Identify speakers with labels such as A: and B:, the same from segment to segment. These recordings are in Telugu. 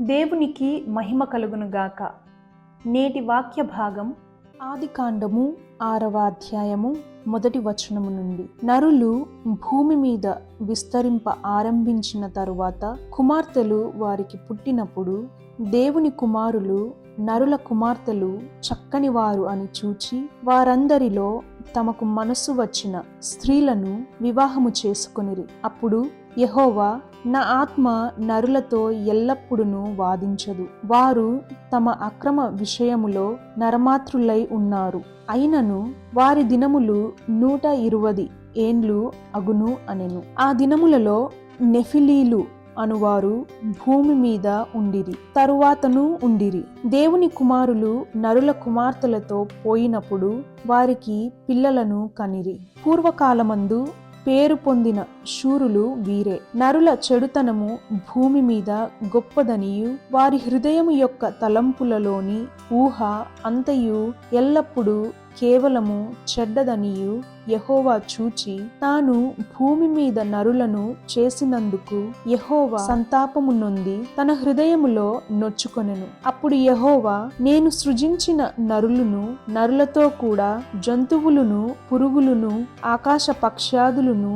A: దేవునికి మహిమ కలుగునుగాక నేటి వాక్య భాగం
B: ఆదికాండము ఆరవ అధ్యాయము మొదటి వచనము నుండి. నరులు భూమి మీద విస్తరింప ఆరంభించిన తరువాత కుమార్తెలు వారికి పుట్టినప్పుడు దేవుని కుమారులు నరుల కుమార్తెలు చక్కని వారు అని చూచి వారందరిలో తమకు మనసు వచ్చిన స్త్రీలను వివాహము చేసుకొనిరి. అప్పుడు యహోవా నా ఆత్మ నరులతో ఎల్లప్పుడూ వాదించదు. వారు తమ అక్రమ విషయములో నరమాతృలై ఉన్నారు. అయినను వారి దినములు నూట ఇరువది ఏండ్లు అగును అనెను. ఆ దినములలో నెఫిలీలు అనువారు భూమి మీద ఉండిరి తరువాతను ఉండిరి. దేవుని కుమారులు నరుల కుమార్తెలతో పోయినప్పుడు వారికి పిల్లలను కనిరి. పూర్వకాలమందు పేరు పొందిన శూరులు వీరే. నరుల చెడుతనము భూమి మీద గొప్పదనియు వారి హృదయము యొక్క తలంపులలోని ఊహ అంతయు ఎల్లప్పుడూ కేవలము చెడ్డదనియు. యహోవా చూచి తాను భూమి మీద నరులను చేసినందుకు యహోవా సంతాపము నొంది తన హృదయములో నొచ్చుకొనెను. అప్పుడు యహోవా నేను సృజించిన నరులను నరులతో కూడా జంతువులను పురుగులను ఆకాశ పక్ష్యాదులను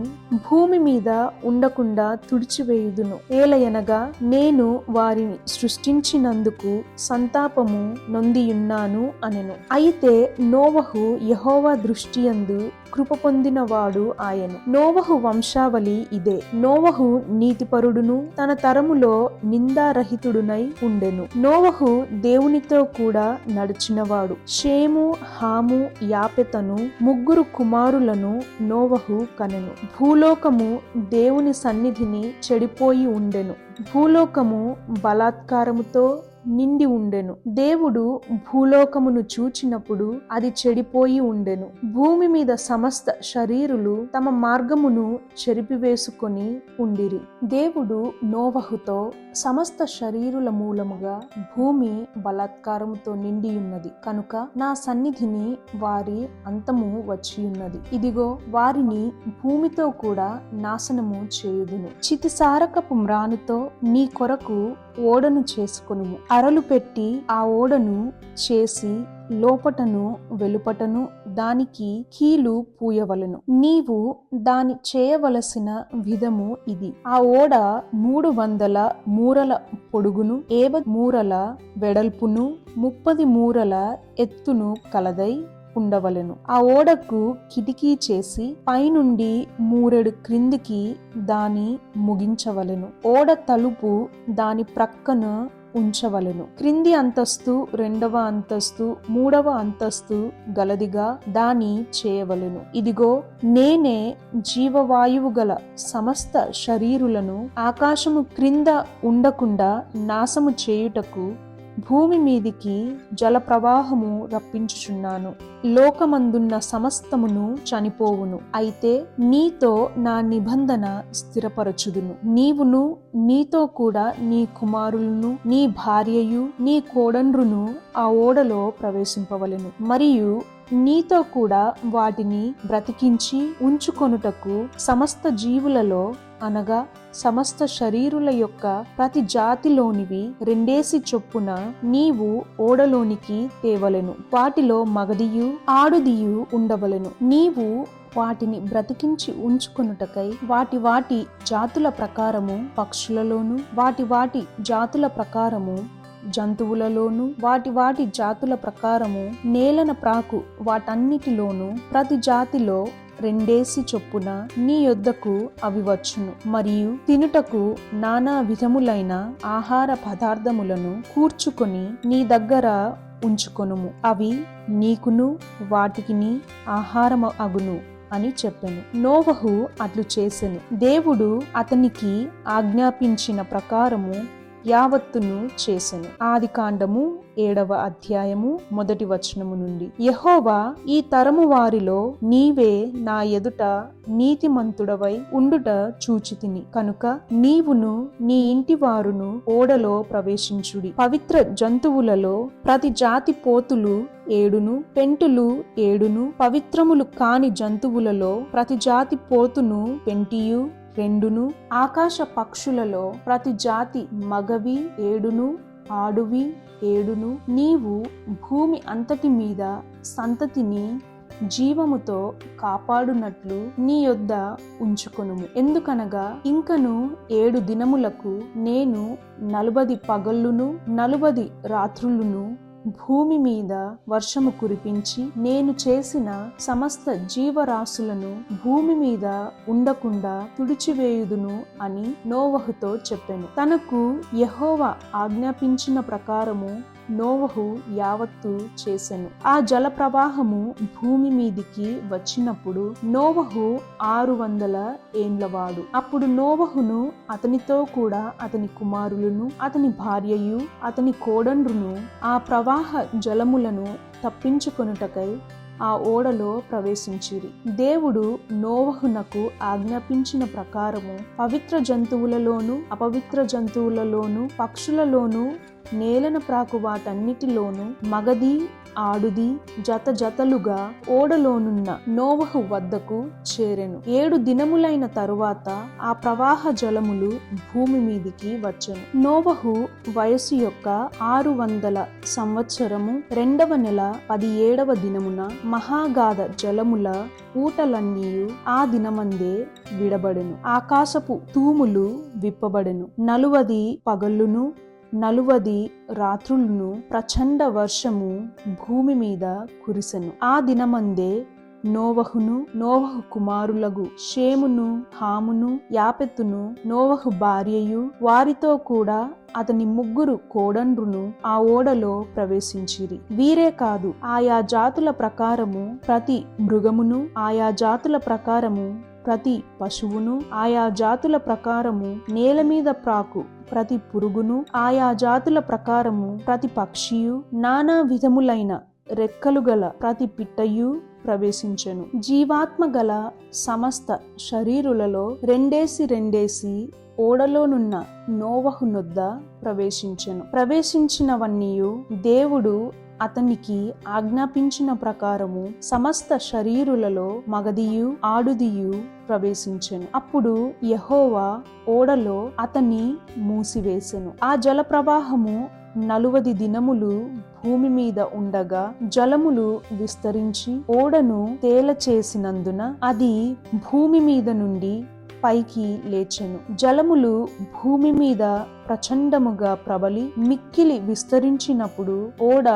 B: భూమి మీద ఉండకుండా తుడిచివేయుదును. ఏలయనగా నేను వారిని సృష్టించినందుకు సంతాపము నొందియున్నాను అనెను. అయితే నోవహు యహోవా దృష్టియందు కృప పొందినవాడు ఆయను. నోవహు వంశావళి ఇదే. నోవహు నీతిపరుడును తన తరములో నిందారహితుడునై ఉండెను. నోవహు దేవునితో కూడా నడిచినవాడు. షేము హాము యాపెతను ముగ్గురు కుమారులను నోవహు కనెను. భూలోకము దేవుని సన్నిధిని చెడిపోయి ఉండెను. భూలోకము బలాత్కారముతో నిండి ఉండెను. దేవుడు భూలోకమును చూచినప్పుడు అది చెడిపోయి ఉండెను. భూమి మీద సమస్త శరీరులు తమ మార్గమును చెరిపివేసుకొని ఉండిరి. దేవుడు నోవహుతో సమస్త శరీరుల మూలముగా భూమి బలాత్కారముతో నిండి ఉన్నది కనుక నా సన్నిధిని వారి అంతము వచ్చి ఉన్నది ఇదిగో వారిని భూమితో కూడా నాశనము చేయుదును. చితిసారకపు మ్రానుతో నీ కొరకు ఓడను చేసుకును అరలు పెట్టి ఆ ఓడను చేసి లోపటను వెలుపటను దానికి కీలు పూయవలను. నీవు దాని చేయవలసిన విధము ఇది. ఆ ఓడ మూడు వందల మూరల పొడుగును ఏవ మూరల వెడల్పును ముప్పది మూరల ఎత్తును కలదై ఉండవలెను. ఆ ఓడకు కిటికీ చేసి పైనుండి మూరెడు క్రిందికి దాని ముగించవలెను. ఓడ తలుపు దాని ప్రక్కన ఉంచవలెను. క్రింది అంతస్తు రెండవ అంతస్తు మూడవ అంతస్తు గలదిగా దాని చేయవలెను. ఇదిగో నేనే జీవవాయువు గల సమస్త శరీరులను ఆకాశము క్రింద ఉండకుండా నాశము చేయుటకు భూమి మీదికి జల ప్రవాహము రప్పించుచున్నాను. లోకమందున్న సమస్తమును చనిపోవును. అయితే నీతో నా నిబంధన స్థిరపరచుదును. నీవును నీతో కూడా నీ కుమారులను నీ భార్యయు నీ కోడండ్రును ఆ ఓడలో ప్రవేశింపవలెను. మరియు నీతో కూడా వాటిని బ్రతికించి ఉంచుకొనుటకు సమస్త జీవులలో అనగా సమస్త శరీరుల యొక్క ప్రతి జాతిలోనివి రెండేసి చొప్పున నీవు ఓడలోనికి తేవలెను. వాటిలో మగదియు ఆడుదియు ఉండవలెను. నీవు వాటిని బ్రతికించి ఉంచుకొనుటకై వాటి వాటి జాతుల ప్రకారము పక్షులలోను వాటి వాటి జాతుల ప్రకారము జంతువులలోనూ వాటి వాటి జాతుల ప్రకారము నేలన ప్రాకు వాటన్నిటిలోనూ ప్రతి జాతిలో రెండేసి చొప్పున నీ యొద్దకు అవి వచ్చును. మరియు తినుటకు నానా విధములైన ఆహార పదార్థములను కూర్చుకొని నీ దగ్గర ఉంచుకొనుము. అవి నీకును వాటికిని ఆహారము అగును అని చెప్పాను. నోవహు అట్లు చేసెను. దేవుడు అతనికి ఆజ్ఞాపించిన ప్రకారము యావత్తును చేసెను. ఆది కాండము ఏడవ అధ్యాయము మొదటి వచనము నుండి. యహోవా ఈ తరము వారిలో నీవే నా ఎదుట నీతిమంతుడవై ఉండుట చూచితిని. కనుక నీవును నీ ఇంటి వారును ఓడలో ప్రవేశించుడి. పవిత్ర జంతువులలో ప్రతి జాతి పోతులు ఏడును పెంటులు ఏడును పవిత్రములు కాని జంతువులలో ప్రతి జాతి పోతును పెంటియు రెండును ఆకాశ పక్షులలో ప్రతి జాతి మగవి ఏడును ఆడువి ఏడును. నీవు భూమి అంతటి మీద సంతతిని జీవముతో కాపాడునట్లు నీ యొద్ద ఉంచుకొనుము. ఎందుకనగా ఇంకను ఏడు దినములకు నేను నలుబది పగళ్ళును నలుబది రాత్రులును భూమి మీద వర్షము కురిపించి నేను చేసిన సమస్త జీవరాశులను భూమి మీద ఉండకుండా తుడిచివేయుదును అని నోవహుతో చెప్పెను. తనకు యహోవ ఆజ్ఞాపించిన ప్రకారము నోవహు యావత్తు చేసెను. ఆ జల ప్రవాహము భూమి మీదికి వచ్చినప్పుడు నోవహు ఆరు వందల ఏండ్లవాడు. అప్పుడు నోవహును అతనితో కూడా అతని కుమారులను అతని భార్యయు అతని కోడండ్రును ఆ ప్రవాహ జలములను తప్పించుకొనుటకై ఆ ఓడలో ప్రవేశించిరి. దేవుడు నోవహునకు ఆజ్ఞాపించిన ప్రకారము పవిత్ర జంతువులలోను అపవిత్ర జంతువులలోను పక్షులలోను నేలన ప్రాకు వాటన్నిటిలోనూ మగది ఆడుది జత జతలుగా ఓడలోనున్న నోవహు వద్దకు చేరెను. ఏడు దినములైన తరువాత ఆ ప్రవాహ జలములు భూమి మీదికి వచ్చెను. నోవహు వయసు యొక్క ఆరు వందల సంవత్సరము రెండవ నెల పదిహేడవ దినమున మహాగాధ జలముల ఊటలన్నీ ఆ దినమందే విడబడెను. ఆకాశపు తూములు విప్పబడెను. నలువది పగళ్ళును నలువది రాత్రులను ప్రచండ వర్షము భూమి మీద కురిసెను. ఆ దినమందే నోవహును నోవహు కుమారులగు షేమును హామును యాపెత్తును నోవహు భార్యయు వారితో కూడా అతని ముగ్గురు కోడండ్రును ఆ ఓడలో ప్రవేశించిరి. వీరే కాదు ఆయా జాతుల ప్రకారము ప్రతి మృగమును ఆయా జాతుల ప్రకారము ప్రతి పశువును ఆయా జాతుల ప్రకారము నేల మీద ప్రాకు ప్రతి పురుగును ఆయా జాతుల ప్రకారము ప్రతి పక్షియు నానా విధములైన రెక్కలు గల ప్రతి పిట్టయు ప్రవేశించెను. జీవాత్మ గల సమస్త శరీరులలో రెండేసి రెండేసి ఓడలోనున్న నోవహునొద్ద ప్రవేశించెను. ప్రవేశించినవన్నీయు దేవుడు అతనికి ఆజ్ఞాపించిన ప్రకారము సమస్త శరీరులలో మగదియు ఆడుదియు ప్రవేశించెను. అప్పుడు యహోవా ఓడలో అతన్ని మూసివేసెను. ఆ జల ప్రవాహము నలువది దినములు భూమి మీద ఉండగా జలములు విస్తరించి ఓడను తేలచేసినందున అది భూమి మీద నుండి పైకి లేచెను. జలములు భూమి మీద ప్రచండముగా ప్రబలి మిక్కిలి విస్తరించినప్పుడు ఓడ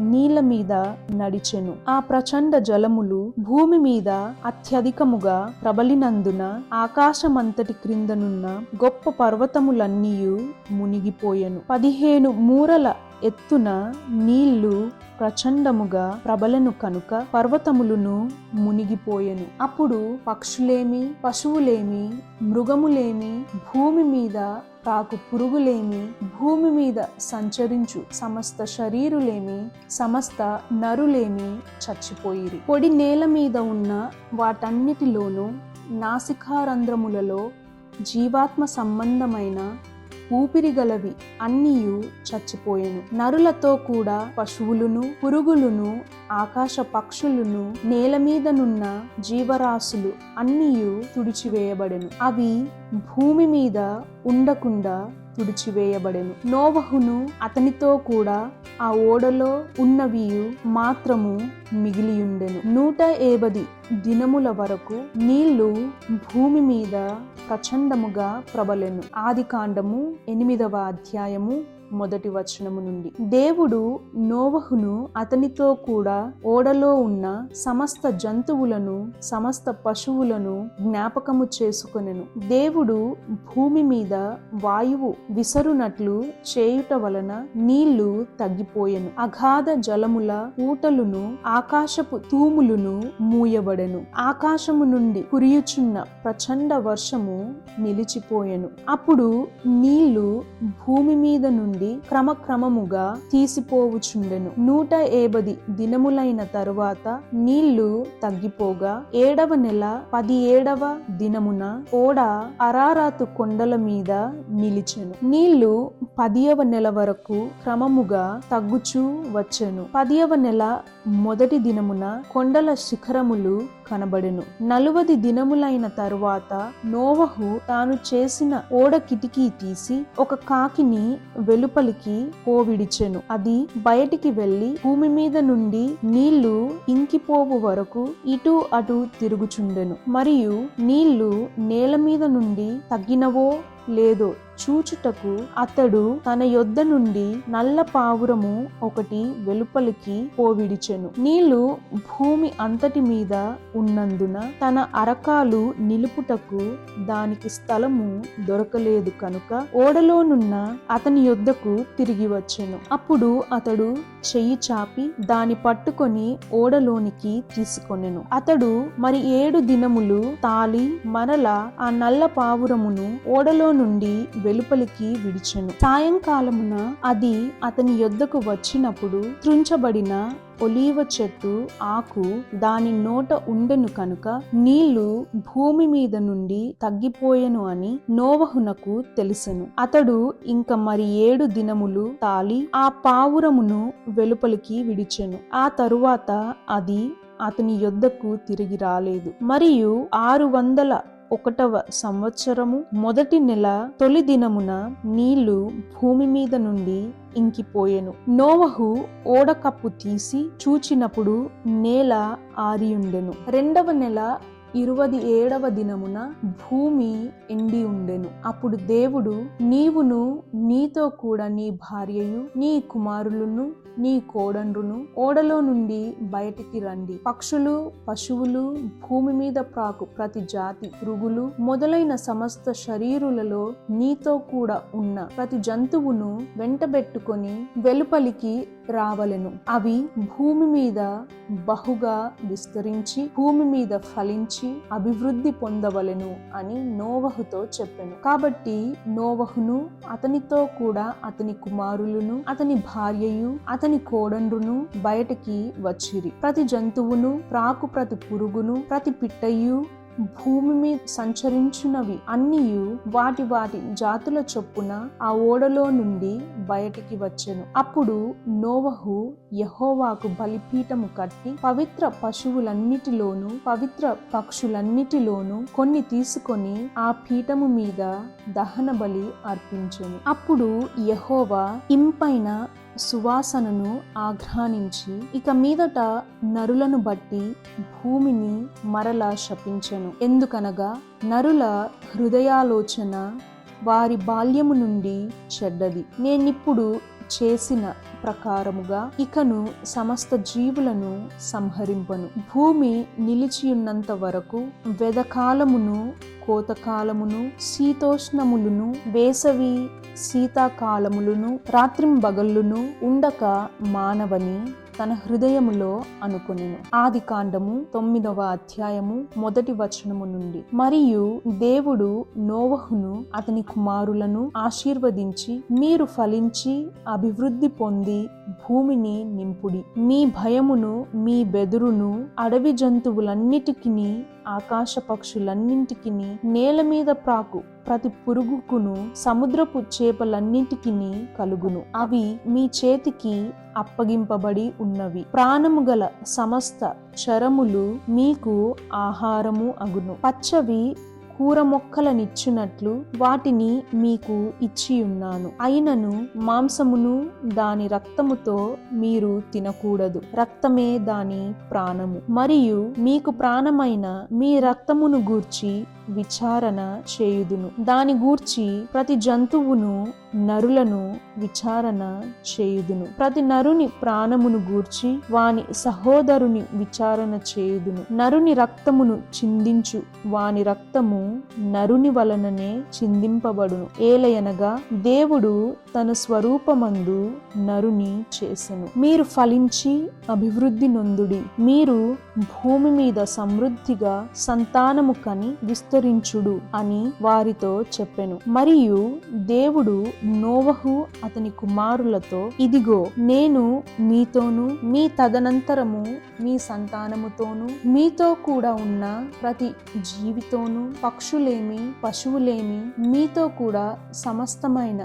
B: నీళ్ళ మీద నడిచెను. ఆ ప్రచండ జలములు భూమి మీద అత్యధికముగా ప్రబలినందున ఆకాశమంతటి క్రిందనున్న గొప్ప పర్వతములన్నీయు మునిగిపోయెను. పదిహేను మూరల ఎత్తున నీళ్ళు ప్రచండముగా ప్రబలను కనుక పర్వతములను మునిగిపోయెను. అప్పుడు పక్షులేమి పశువులేమి మృగములేమి భూమి మీద తాకు పురుగులేమి భూమి మీద సంచరించు సమస్త శరీరులేమి సమస్త నరులేమి చచ్చిపోయిరి. పొడి నేల మీద ఉన్న వాటన్నిటిలోనూ నాసికారంధ్రములలో జీవాత్మ సంబంధమైన ఊపిరిగలవి అన్నీయు చచ్చిపోయెను. నరులతో కూడా పశువులును పురుగులును ఆకాశ పక్షులును నేల మీదనున్న జీవరాశులు అన్నీయు తుడిచివేయబడెను. అవి భూమి మీద ఉండకుండా తుడిచివేయబడెను. నోవహును అతనితో కూడా ఆ ఓడలో ఉన్నవియు మాత్రము మిగిలియుండెను. నూట ఏబది దినముల వరకు నీళ్ళు భూమి మీద ప్రచండముగా ప్రబలెను. ఆది కాండము ఎనిమిదవ అధ్యాయము మొదటి వచనము నుండి. దేవుడు నోవహును అతనితో కూడా ఓడలో ఉన్న సమస్త జంతువులను సమస్త పశువులను జ్ఞాపకము చేసుకొనెను. దేవుడు భూమి మీద వాయువు విసరునట్లు చేయుట వలన నీళ్ళు తగ్గిపోయెను. అగాధ జలముల ఊటలును ఆకాశపు తూములును మూయబడెను. ఆకాశము నుండి కురియుచున్న ప్రచండ వర్షము నిలిచిపోయెను. అప్పుడు నీళ్ళు భూమి మీద నుండి నుండి క్రమక్రమముగా తీసిపోవుచుండెను. నూట ఏబది దినములైన తరువాత నీళ్ళు తగ్గిపోగా ఏడవ నెల పది ఏడవ దినమున ఓడ అరారాతు కొండల మీద నిలిచెను. నీళ్ళు పదియవ నెల వరకు క్రమముగా తగ్గుచూ వచ్చెను. పదియవ నెల మొదటి దినమున కొండల శిఖరములు కనబడెను. నలువది దినములైన తరువాత నోవహు తాను చేసిన ఓడ కిటికీ తీసి ఒక కాకిని వెలుపలికి పోవిడిచెను. అది బయటికి వెళ్ళి భూమి మీద నుండి నీళ్ళు ఇంకిపోవు వరకు ఇటు అటు తిరుగుచుండెను. మరియు నీళ్ళు నేల మీద నుండి తగ్గినవో లేదో చూచుటకు అతడు తన యొద్ద నుండి నల్ల పావురము ఒకటి వెలుపలికి పోవిడిచెను. నీళ్ళు భూమి అంతటి మీద ఉన్నందున తన అరకాలు నిలుపుటకు దానికి స్థలము దొరకలేదు కనుక ఓడలోనున్న అతని యొద్దకు తిరిగి వచ్చెను. అప్పుడు అతడు చెయ్యి చాపి దాని పట్టుకొని ఓడలోనికి తీసుకొనెను. అతడు మరి ఏడు దినములు తాలి మరల ఆ నల్ల పావురమును ఓడలో నుండి వెలుపలికి విడిచెను. సాయంకాలమున అది అతని యొద్దకు వచ్చినప్పుడు త్రుంచబడిన ఒలీవ చెట్టు ఆకు దాని నోట ఉండెను కనుక నీళ్ళు భూమి మీద నుండి తగ్గిపోయెను అని నోవహునకు తెలుసెను. అతడు ఇంక మరి ఏడు దినములు తాలి ఆ పావురమును వెలుపలికి విడిచెను. ఆ తరువాత అది అతని యొద్దకు తిరిగి రాలేదు. మరియు ఆరు వందల ఒకటవ సంవత్సరము మొదటి నెల తొలి దినమున నీళ్ళు భూమి మీద నుండి ఇంకిపోయెను. నోవహు ఓడకప్పు తీసి చూచినప్పుడు నేల ఆరియుండెను. రెండవ నెల ఇరువది ఏడవ దినమున భూమి ఎండి ఉండెను. అప్పుడు దేవుడు నీవును నీతో కూడా నీ భార్యయు నీ కుమారులను నీ కోడండ్రును ఓడలో నుండి బయటికి రండి. పక్షులు పశువులు భూమి మీద ప్రాకు ప్రతి జాతి పురుగులు మొదలైన సమస్త శరీరులలో నీతో కూడా ఉన్న ప్రతి జంతువును వెంటబెట్టుకొని వెలుపలికి రావలెను. అవి భూమి మీద బహుగా విస్తరించి భూమి మీద ఫలించి అభివృద్ధి పొందవలెను అని నోవహుతో చెప్పాను. కాబట్టి నోవహును అతనితో కూడా అతని కుమారులను అతని భార్యయు అతని కోడండ్రును బయటికి వచ్చిరి. ప్రతి జంతువును ప్రాకు ప్రతి పురుగును ప్రతి పిట్టయు భూమి మీద సంచరించున్నవి అన్నియు వాటి వాటి జాతుల చొప్పున ఆ ఓడలో నుండి బయటికి వచ్చెను. అప్పుడు నోవహు యహోవాకు బలిపీఠము కట్టి పవిత్ర పశువులన్నిటిలోను పవిత్ర పక్షులన్నిటిలోను కొన్ని తీసుకొని ఆ పీఠము మీద దహన బలి అర్పించెను. అప్పుడు యహోవా ఇంపైన సువాసనను ఆఘ్రానించి ఇక మీదట నరులను బట్టి భూమిని మరలా శపించెను. ఎందుకనగా నరుల హృదయాలోచన వారి బాల్యము నుండి చెడ్డది. నేనిప్పుడు చేసిన ప్రకారముగా ఇకను సమస్త జీవులను సంహరింపను. భూమి నిలిచియున్నంత వరకు వెదకాలమును కోతకాలమును శీతోష్ణములను వేసవి శీతాకాలములను రాత్రింబగళ్ళును ఉండక మానవని తన హృదయములో అనుకొనెను. ఆది కాండము తొమ్మిదవ అధ్యాయము మొదటి వచనము నుండి. మరియు దేవుడు నోవహును అతని కుమారులను ఆశీర్వదించి మీరు ఫలించి అభివృద్ధి పొంది భూమిని నింపుడి. మీ భయమును మీ బెదురును అడవి జంతువులన్నిటికీ ఆకాశ పక్షులన్నింటికి నేల మీద ప్రాకు ప్రతి పురుగుకును సముద్రపు చేపలన్నింటికిని కలుగును. అవి మీ చేతికి అప్పగింపబడి ఉన్నవి. ప్రాణము గల సమస్త చరములు మీకు ఆహారము అగును. పచ్చవి కూర మొక్కలనిచ్చునట్లు వాటిని మీకు ఇచ్చి ఉన్నాను అయినను మాంసమును దాని రక్తముతో మీరు తినకూడదు. రక్తమే దాని ప్రాణము. మరియు మీకు ప్రాణమైన మీ రక్తమును గూర్చి విచారణ చేయుదును. దాని గూర్చి ప్రతి జంతువును నరులను విచారణ చేయుదును. ప్రతి నరుని ప్రాణమును గూర్చి వాని సహోదరుని విచారణ చేయుదును. నరుని రక్తమును చిందించు. వాని రక్తము నరుని వలననే చిందింపబడును. ఏలయనగా దేవుడు తన స్వరూపమందు నరుని చేసెను. మీరు ఫలించి అభివృద్ధి నొందుడి. మీరు భూమి మీద సమృద్ధిగా సంతానము కని విస్తృ విస్తరించుడు అని వారితో చెప్పెను. మరియు దేవుడు నోవహు అతని కుమారులతో ఇదిగో నేను మీతోను మీ తదనంతరము మీ సంతానముతోను మీతో కూడా ఉన్న ప్రతి జీవితోను పక్షులేమి పశువులేమి మీతో కూడా సమస్తమైన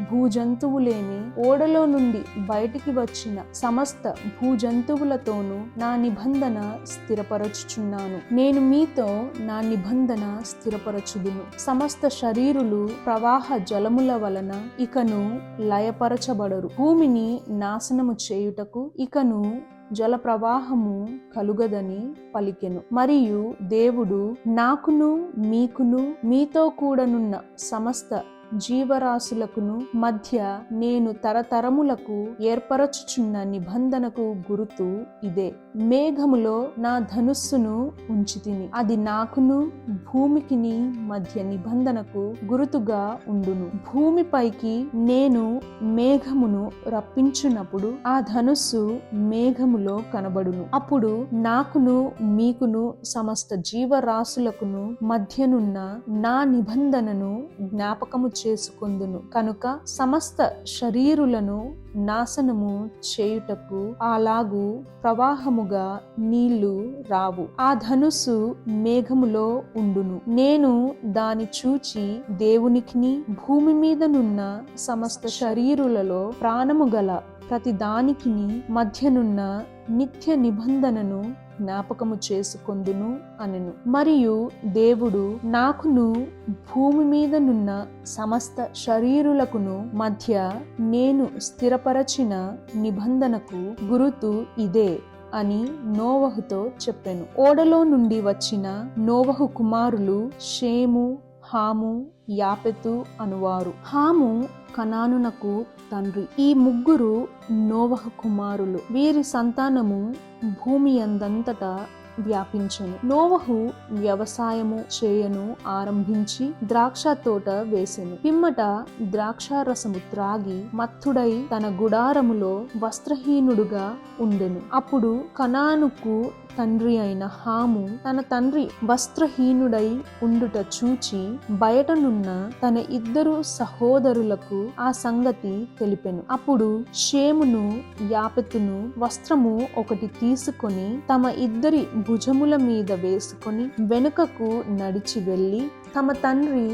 B: భూజంతువులేమి ఓడలో నుండి బయటికి వచ్చిన సమస్త భూజంతువులతోనూ నా నిబంధన స్థిరపరచుచున్నాను. నేను మీతో నా నిబంధన స్థిరపరచుదును. సమస్త శరీరులు ప్రవాహ జలముల వలన ఇకను లయపరచబడరు. భూమిని నాశనము చేయుటకు ఇకను జల ప్రవాహము కలుగదని పలికెను. మరియు దేవుడు నాకును మీకును మీతో కూడనున్న సమస్త జీవరాశులకును మధ్య నేను తరతరములకు ఏర్పరచుచున్న నిబంధనకు గురుతు ఇదే. మేఘములో నా ధనుస్సును ఉంచితిని. అది నాకును భూమికిని మధ్య నిబంధనకు గురుతుగా ఉండును. భూమిపైకి నేను మేఘమును రప్పించున్నప్పుడు ఆ ధనుస్సు మేఘములో కనబడును. అప్పుడు నాకును మీకును సమస్త జీవరాశులకును మధ్యనున్న నా నిబంధనను జ్ఞాపకము చేసుకుందును. కనుక సమస్త శరీరులను నాశనము చేయుటకు అలాగు ప్రవాహముగా నీళ్ళు రావు. ఆ ధనుసు మేఘములో ఉండును. నేను దాని చూచి దేవునికిని భూమి మీద నున్న సమస్త శరీరులలో ప్రాణము గల ప్రతిదానికిని మధ్యనున్న నిత్య నిబంధనను జ్ఞాపకము చేసుకొందును అనెను. మరియు దేవుడు నాకును భూమి మీద నున్న సమస్త శరీరులకును మధ్య నేను స్థిరపరచిన నిబంధనకు గురుతు ఇదే అని నోవహుతో చెప్పాను. ఓడలో నుండి వచ్చిన నోవహు కుమారులు షేము హాము యాపెతు అనువారు. హాము కనానునకు తండ్రి. ఈ ముగ్గురు నోవహ కుమారులు. వీరి సంతానము భూమి అందంతటా వ్యాపించను. నోవహు వ్యవసాయము చేయను ఆరంభించి ద్రాక్ష తోట వేసెను. పిమ్మట ద్రాక్షారసము త్రాగి మత్తుడై తన గుడారములో వస్త్రహీనుడుగా ఉండెను. అప్పుడు కనానుకు తండ్రి అయిన హాము తన తండ్రి వస్త్రహీనుడై ఉండుట చూచి బయటనున్న తన ఇద్దరు సహోదరులకు ఆ సంగతి తెలిపెను. అప్పుడు షేమును యాపెతును వస్త్రము ఒకటి తీసుకొని తమ ఇద్దరి భుజముల మీద వేసుకొని వెనుకకు నడిచి వెళ్ళి తమ తండ్రి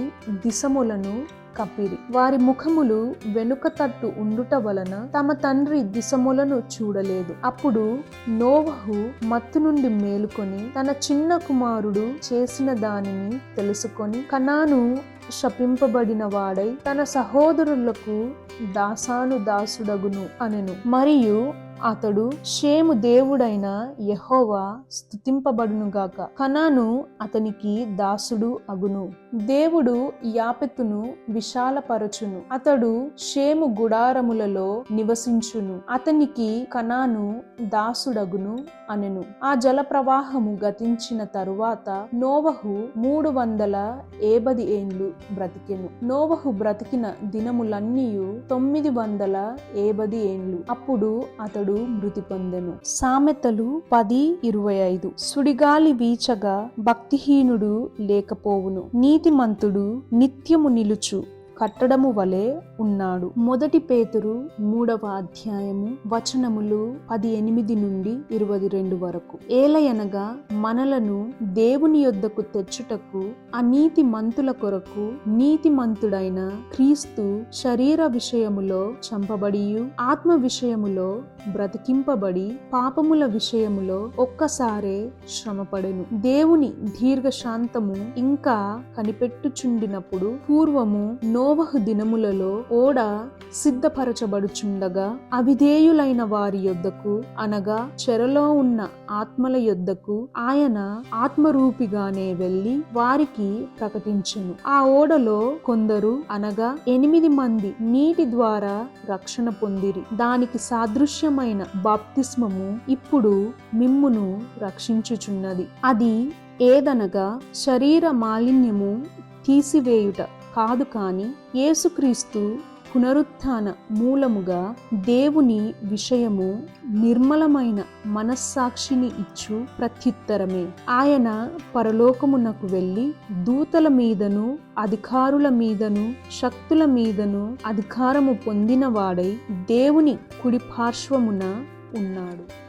B: దిశములను కపిరి వారి ముఖములు వెనుక తట్టు ఉండుట వలన తమ తండ్రి దిశములను చూడలేదు. అప్పుడు నోవహు మత్తు నుండి మేలుకొని తన చిన్న కుమారుడు చేసిన దానిని తెలుసుకొని కనాను శపింపబడిన వాడై తన సహోదరులకు దాసాను దాసుడగును అనెను. మరియు అతడు షేము దేవుడైన యెహోవా స్థుతింపబడునుగాక కనాను అతనికి దాసుడు అగును. దేవుడు యాపెతును విశాలపరచును. అతడు షేము గుడారములలో నివసించును. అతనికి కనాను దాసుడగును అనెను. ఆ జల ప్రవాహము గతించిన తరువాత నోవహు మూడు వందల ఏబది ఏండ్లు బ్రతికెను. నోవహు బ్రతికిన దినములన్నీయు తొమ్మిది వందల ఏబది ఏండ్లు. అప్పుడు అతడు మృతి పొందెను. సామెతలు పది ఇరవై ఐదు. సుడిగాలి వీచగా భక్తిహీనుడు లేకపోవును. నీతిమంతుడు నిత్యము నిలుచు. కట్టడము వలె ఉన్నాడు. మొదటి పేతురు మూడవ అధ్యాయము వచనములు పది ఎనిమిది నుండి ఇరవై రెండు వరకు. ఏలయనగా మనలను దేవుని యొద్దకు తెచ్చుటకు అనీతి మంతుల కొరకు నీతి మంతుడైన క్రీస్తు శరీర విషయములో చంపబడియు ఆత్మ విషయములో బ్రతికింపబడి పాపముల విషయములో ఒక్కసారే శ్రమపడెను. దేవుని దీర్ఘశాంతము ఇంకా కనిపెట్టుచుండినప్పుడు పూర్వము నో నోవహు దినములలో ఓడ సిద్ధపరచబడుచుండగా అవిధేయులైన వారి యొద్దకు అనగా చెరలో ఉన్న ఆత్మల యొద్దకు ఆయన ఆత్మరూపిగానే వెళ్ళి వారికి ప్రకటించెను. ఆ ఓడలో కొందరు అనగా ఎనిమిది మంది నీటి ద్వారా రక్షణ పొందిరి. దానికి సాదృశ్యమైన బాప్తిస్మము ఇప్పుడు మిమ్మును రక్షించుచున్నది. అది ఏదనగా శరీర మాలిన్యము తీసివేయుట. కాదు కానీ యేసుక్రీస్తు పునరుత్థాన మూలముగా దేవుని విషయము నిర్మలమైన మనస్సాక్షిని ఇచ్చు ప్రత్యుత్తరమే. ఆయన పరలోకమునకు వెళ్ళి దూతల మీదను అధికారుల మీదను శక్తుల మీదను అధికారము పొందినవాడై దేవుని కుడిపార్శ్వమున ఉన్నాడు.